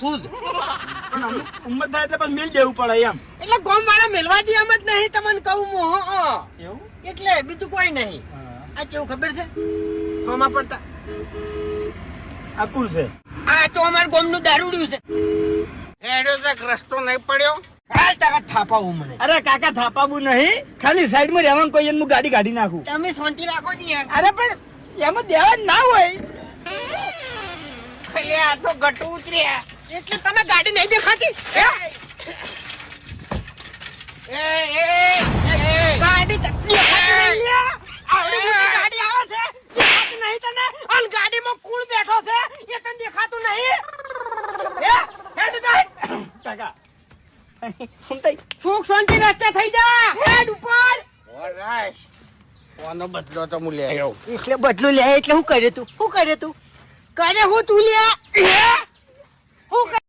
પણ ઉંમર થાય એટલે પછી મિલ દેવું પડે એમ. એટલે ગોમ વાળા મેલવા દે એમ જ નહીં તમને કહું હું. એવું? એટલે બીજું કોઈ નહીં. આ કેવું ખબર છે? ગોમાં પડતા. આ કુલ છે. આ તો અમાર ગોમનું દારૂડિયું છે. એડો તક રસ્તો નહીં પડ્યો? હાલ તારા થાપાવું મને. અરે કાકા થાપાવું નહીં. ખાલી સાઈડમાં રહેવાનું કોઈ હું ગાડી કાઢી નાખું. તમે શાંતિ રાખો ને યાર. અરે પણ એમાં દેવા જ ના હોય. એટલે આ તો ગટુ ઉતર્યા એટલે તને ગાડી નહીં દેખાતી? એ એ એ ગાડી ત- દેખાતી નહીં લ્યા. આવડી મોટી ગાડી આવે છે. દેખાતી નહીં તને? અને ગાડીમાં કુળ બેઠો છે? એ તને દેખાતું નહીં. હે? હેડ જાય કાકા. સુખ શાંતિ રસ્તે થઈ જા હેડ ઉપર. ઓરાશ બદલો તો હું લે આવ્યો એટલે બદલું લે એટલે હું કરે તું? શું કરે તું? કરે હું તું લે. Who